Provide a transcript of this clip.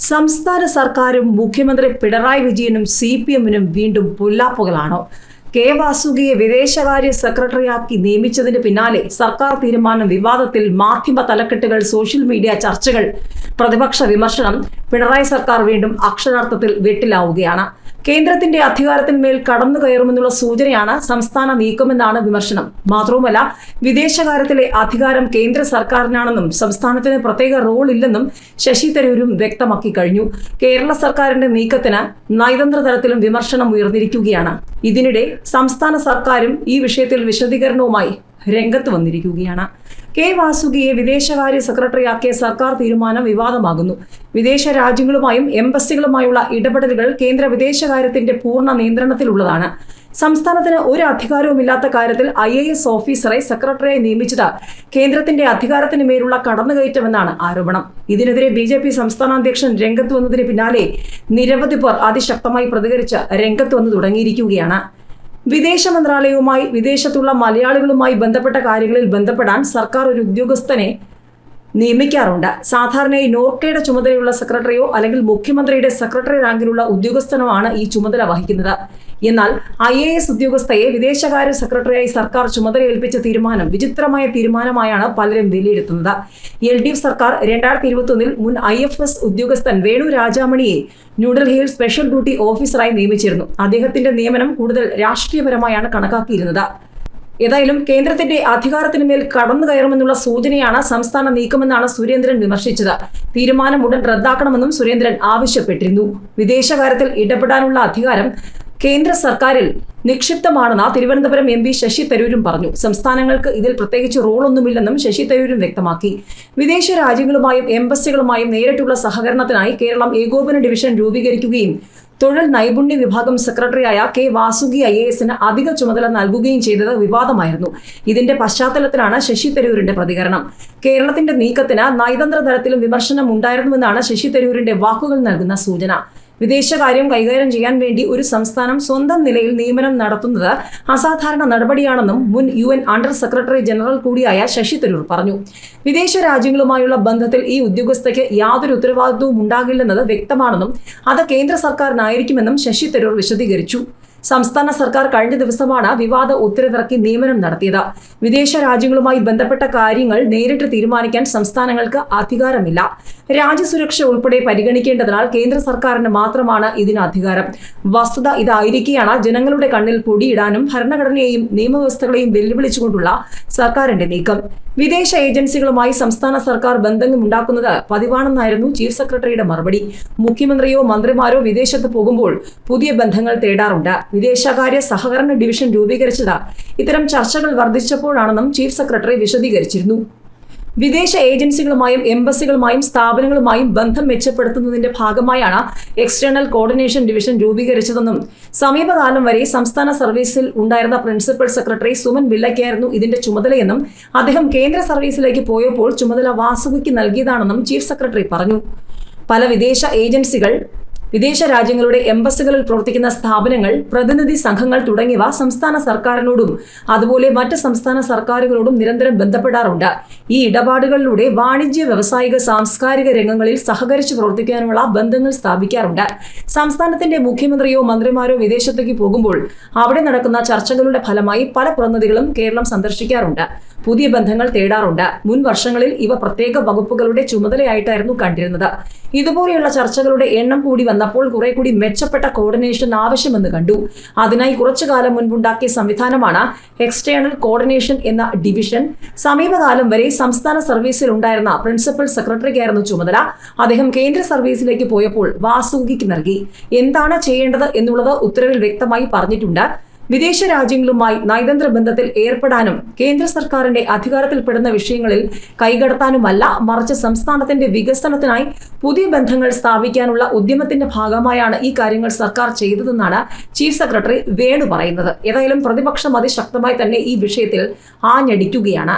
സംസ്ഥാന സർക്കാരും മുഖ്യമന്ത്രി പിണറായി വിജയനും സി പി എമ്മിനും വീണ്ടും പുല്ലാപ്പുകളാണോ. കെ വാസുകിയെ വിദേശകാര്യ സെക്രട്ടറിയാക്കി നിയമിച്ചതിന് പിന്നാലെ സർക്കാർ തീരുമാനം വിവാദത്തിൽ മാധ്യമ തലക്കെട്ടുകൾ സോഷ്യൽ മീഡിയ ചർച്ചകൾ പ്രതിപക്ഷ വിമർശനം പിണറായി സർക്കാർ വീണ്ടും അക്ഷരാർത്ഥത്തിൽ വെട്ടിലാവുകയാണ്. കേന്ദ്രത്തിന്റെ അധികാരത്തിന്മേൽ കടന്നു കയറുമെന്നുള്ള സൂചനയാണ് സംസ്ഥാന നീക്കമെന്നാണ് വിമർശനം. മാത്രവുമല്ല വിദേശകാര്യത്തിലെ അധികാരം കേന്ദ്ര സർക്കാരിനാണെന്നും സംസ്ഥാനത്തിന് പ്രത്യേക റോൾ ഇല്ലെന്നും ശശി തരൂരും വ്യക്തമാക്കി കഴിഞ്ഞു. കേരള സർക്കാരിന്റെ നീക്കത്തിന് നയതന്ത്ര തലത്തിലും വിമർശനം ഉയർന്നിരിക്കുകയാണ്. ഇതിനിടെ സംസ്ഥാന സർക്കാരും ഈ വിഷയത്തിൽ വിശദീകരണവുമായി രംഗത്ത് വന്നിരിക്കുകയാണ്. കെ വാസുകിയെ വിദേശകാര്യ സെക്രട്ടറിയാക്കിയ സർക്കാർ തീരുമാനം വിവാദമാകുന്നു. വിദേശ രാജ്യങ്ങളുമായും എംബസികളുമായുള്ള ഇടപെടലുകൾ കേന്ദ്ര വിദേശകാര്യത്തിന്റെ പൂർണ നിയന്ത്രണത്തിലുള്ളതാണ്. സംസ്ഥാനത്തിന് ഒരു അധികാരവുമില്ലാത്ത കാര്യത്തിൽ ഐ എ എസ് ഓഫീസറെ സെക്രട്ടറിയായി നിയമിച്ചത് കേന്ദ്രത്തിന്റെ അധികാരത്തിന് മേലുള്ള കടന്നുകയറ്റമെന്നാണ് ആരോപണം. ഇതിനെതിരെ ബി ജെ പി സംസ്ഥാന അധ്യക്ഷൻ രംഗത്ത് വന്നതിന് പിന്നാലെ നിരവധി പേർ അതിശക്തമായി പ്രതികരിച്ച് രംഗത്ത് വന്നു തുടങ്ങിയിരിക്കുകയാണ്. വിദേശ മന്ത്രാലയവുമായി വിദേശത്തുള്ള മലയാളികളുമായി ബന്ധപ്പെട്ട കാര്യങ്ങളിൽ ബന്ധപ്പെടാൻ സർക്കാർ ഒരു ഉദ്യോഗസ്ഥനെ നിയമിക്കാറുണ്ട്. സാധാരണയായി നോർക്കയുടെ ചുമതലയുള്ള സെക്രട്ടറിയോ അല്ലെങ്കിൽ മുഖ്യമന്ത്രിയുടെ സെക്രട്ടറി റാങ്കിലുള്ള ഉദ്യോഗസ്ഥനോ ആണ് ഈ ചുമതല വഹിക്കുന്നത്. എന്നാൽ ഐ എ എസ് ഉദ്യോഗസ്ഥയെ വിദേശകാര്യ സെക്രട്ടറിയായി സർക്കാർ ചുമതല ഏൽപ്പിച്ച തീരുമാനം വിചിത്രമായ തീരുമാനമായാണ് പലരും വിലയിരുത്തുന്നത്. എൽ ഡി എഫ് സർക്കാർ രണ്ടായിരത്തി ഇരുപത്തൊന്നിൽ മുൻ ഐ എഫ് എസ് ഉദ്യോഗസ്ഥൻ വേണു രാജാമണിയെ ന്യൂഡൽഹിയിൽ സ്പെഷ്യൽ ഡ്യൂട്ടി ഓഫീസറായി നിയമിച്ചിരുന്നു. അദ്ദേഹത്തിന്റെ നിയമനം കൂടുതൽ രാഷ്ട്രീയപരമായാണ് കണക്കാക്കിയിരുന്നത്. ഏതായാലും കേന്ദ്രത്തിന്റെ അധികാരത്തിന് മേൽ കടന്നു കയറുമെന്നുള്ള സൂചനയാണ് സംസ്ഥാന നീക്കമെന്നാണ് സുരേന്ദ്രൻ വിമർശിച്ചത്. തീരുമാനം ഉടൻ റദ്ദാക്കണമെന്നും സുരേന്ദ്രൻ ആവശ്യപ്പെട്ടിരുന്നു. വിദേശകാര്യത്തിൽ ഇടപെടാനുള്ള അധികാരം കേന്ദ്ര സർക്കാരിൽ നിക്ഷിപ്തമാണെന്ന് തിരുവനന്തപുരം എം പി ശശി തരൂരും പറഞ്ഞു. സംസ്ഥാനങ്ങൾക്ക് ഇതിൽ പ്രത്യേകിച്ച് റോളൊന്നുമില്ലെന്നും ശശി തരൂരും വ്യക്തമാക്കി. വിദേശ രാജ്യങ്ങളുമായും എംബസികളുമായും നേരിട്ടുള്ള സഹകരണത്തിനായി കേരളം ഏകോപന ഡിവിഷൻ രൂപീകരിക്കുകയും തൊഴിൽ നൈപുണ്യ വിഭാഗം സെക്രട്ടറിയായ കെ വാസുകി ഐ എ എസിന് അധിക ചുമതല നൽകുകയും ചെയ്തത് വിവാദമായിരുന്നു. ഇതിന്റെ പശ്ചാത്തലത്തിലാണ് ശശി തരൂരിന്റെ പ്രതികരണം. കേരളത്തിന്റെ നീക്കത്തിന് നയതന്ത്ര തലത്തിലും വിമർശനം ഉണ്ടായിരുന്നുവെന്നാണ് ശശി തരൂരിന്റെ വാക്കുകൾ നൽകുന്ന സൂചന. വിദേശകാര്യം കൈകാര്യം ചെയ്യാൻ വേണ്ടി ഒരു സംസ്ഥാനം സ്വന്തം നിലയിൽ നിയമനം നടത്തുന്നത് അസാധാരണ നടപടിയാണെന്നും മുൻ U N under secretary general കൂടിയായ ശശി തരൂർ പറഞ്ഞു. വിദേശ രാജ്യങ്ങളുമായുള്ള ബന്ധത്തിൽ ഈ ഉദ്യോഗസ്ഥയ്ക്ക് യാതൊരു ഉത്തരവാദിത്വവും ഉണ്ടാകില്ലെന്നത് വ്യക്തമാണെന്നും അത് കേന്ദ്ര സർക്കാരിനായിരിക്കുമെന്നും ശശി തരൂർ വിശദീകരിച്ചു. സംസ്ഥാന സർക്കാർ കഴിഞ്ഞ ദിവസമാണ് വിവാദ ഉത്തരവിറക്കി നിയമനം നടത്തിയത്. വിദേശ രാജ്യങ്ങളുമായി ബന്ധപ്പെട്ട കാര്യങ്ങൾ നേരിട്ട് തീരുമാനിക്കാൻ സംസ്ഥാനങ്ങൾക്ക് അധികാരമില്ല. രാജ്യസുരക്ഷ ഉൾപ്പെടെ പരിഗണിക്കേണ്ടതിനാൽ കേന്ദ്ര സർക്കാരിന് മാത്രമാണ് ഇതിന് അധികാരം. വസ്തുത ഇതായിരിക്കെയാണ് ജനങ്ങളുടെ കണ്ണിൽ പൊടിയിടാനും ഭരണഘടനയെയും നിയമവ്യവസ്ഥകളെയും വെല്ലുവിളിച്ചുകൊണ്ടുള്ള സർക്കാരിന്റെ നീക്കം. വിദേശ ഏജൻസികളുമായി സംസ്ഥാന സർക്കാർ ബന്ധങ്ങളുണ്ടാക്കുന്നത് പതിവാണെന്നായിരുന്നു ചീഫ് സെക്രട്ടറിയുടെ മറുപടി. മുഖ്യമന്ത്രിയോ മന്ത്രിമാരോ വിദേശത്ത് പോകുമ്പോൾ പുതിയ ബന്ധങ്ങൾ തേടാറുണ്ട്. വിദേശകാര്യ സഹകരണ ഡിവിഷൻ രൂപീകരിച്ചത് ഇത്തരം ചർച്ചകൾ വർദ്ധിച്ചപ്പോഴാണെന്നും ചീഫ് സെക്രട്ടറി വിശദീകരിച്ചിരുന്നു. വിദേശ ഏജൻസികളുമായും എംബസികളുമായും സ്ഥാപനങ്ങളുമായും ബന്ധം മെച്ചപ്പെടുത്തുന്നതിന്റെ ഭാഗമായാണ് എക്സ്റ്റേണൽ കോർഡിനേഷൻ ഡിവിഷൻ രൂപീകരിച്ചതെന്നും സമീപകാലം വരെ സംസ്ഥാന സർവീസിൽ ഉണ്ടായിരുന്ന പ്രിൻസിപ്പൽ സെക്രട്ടറി സുമൻ വില്ലയ്ക്കായിരുന്നു ഇതിന്റെ ചുമതലയെന്നും അദ്ദേഹം കേന്ദ്ര സർവീസിലേക്ക് പോയപ്പോൾ ചുമതല വാസുകിക്ക് നൽകിയതാണെന്നും ചീഫ് സെക്രട്ടറി പറഞ്ഞു. പല വിദേശ ഏജൻസികൾ വിദേശ രാജ്യങ്ങളുടെ എംബസികളിൽ പ്രവർത്തിക്കുന്ന സ്ഥാപനങ്ങൾ പ്രതിനിധി സംഘങ്ങൾ തുടങ്ങിയവ സംസ്ഥാന സർക്കാരിനോടും അതുപോലെ മറ്റ് സംസ്ഥാന സർക്കാരുകളോടും നിരന്തരം ബന്ധപ്പെടാറുണ്ട്. ഈ ഇടപാടുകളിലൂടെ വാണിജ്യ വ്യവസായിക സാംസ്കാരിക രംഗങ്ങളിൽ സഹകരിച്ച് പ്രവർത്തിക്കാനുള്ള ബന്ധങ്ങൾ സ്ഥാപിക്കാറുണ്ട്. സംസ്ഥാനത്തിന്റെ മുഖ്യമന്ത്രിയോ മന്ത്രിമാരോ വിദേശത്തേക്ക് പോകുമ്പോൾ അവിടെ നടക്കുന്ന ചർച്ചകളുടെ ഫലമായി പല പ്രതിനിധികളും കേരളം സന്ദർശിക്കാറുണ്ട്. പുതിയ ബന്ധങ്ങൾ തേടാറുണ്ട്. മുൻ വർഷങ്ങളിൽ ഇവ പ്രത്യേക വകുപ്പുകളുടെ ചുമതലയായിട്ടായിരുന്നു കണ്ടിരുന്നത്. ഇതുപോലെയുള്ള ചർച്ചകളുടെ എണ്ണം കൂടി വന്നപ്പോൾ കുറെ കൂടി മെച്ചപ്പെട്ട കോർഡിനേഷൻ ആവശ്യമെന്ന് കണ്ടു. അതിനായി കുറച്ചു കാലം മുൻപുണ്ടാക്കിയ സംവിധാനമാണ് എക്സ്റ്റേണൽ കോർഡിനേഷൻ എന്ന ഡിവിഷൻ സമീപകാലം വരെ സംസ്ഥാന സർവീസിൽ ഉണ്ടായിരുന്ന പ്രിൻസിപ്പൽ സെക്രട്ടറിക്കായിരുന്നു ചുമതല. അദ്ദേഹം കേന്ദ്ര സർവീസിലേക്ക് പോയപ്പോൾ വാസുകിക്ക് നൽകി. എന്താണ് ചെയ്യേണ്ടത് എന്നുള്ളത് ഉത്തരവിൽ വ്യക്തമായി പറഞ്ഞിട്ടുണ്ട്. വിദേശ രാജ്യങ്ങളുമായി നയതന്ത്ര ബന്ധത്തിൽ ഏർപ്പെടാനും കേന്ദ്ര സർക്കാരിന്റെ അധികാരത്തിൽപ്പെടുന്ന വിഷയങ്ങളിൽ കൈകടത്താനുമല്ല മറിച്ച് സംസ്ഥാനത്തിന്റെ വികസനത്തിനായി പുതിയ ബന്ധങ്ങൾ സ്ഥാപിക്കാനുള്ള ഉദ്യമത്തിന്റെ ഭാഗമായാണ് ഈ കാര്യങ്ങൾ സർക്കാർ ചെയ്തതെന്നാണ് ചീഫ് സെക്രട്ടറി വേണു പറയുന്നത്. ഏതായാലും പ്രതിപക്ഷം അതിശക്തമായി തന്നെ ഈ വിഷയത്തിൽ ആഞ്ഞടിക്കുകയാണ്.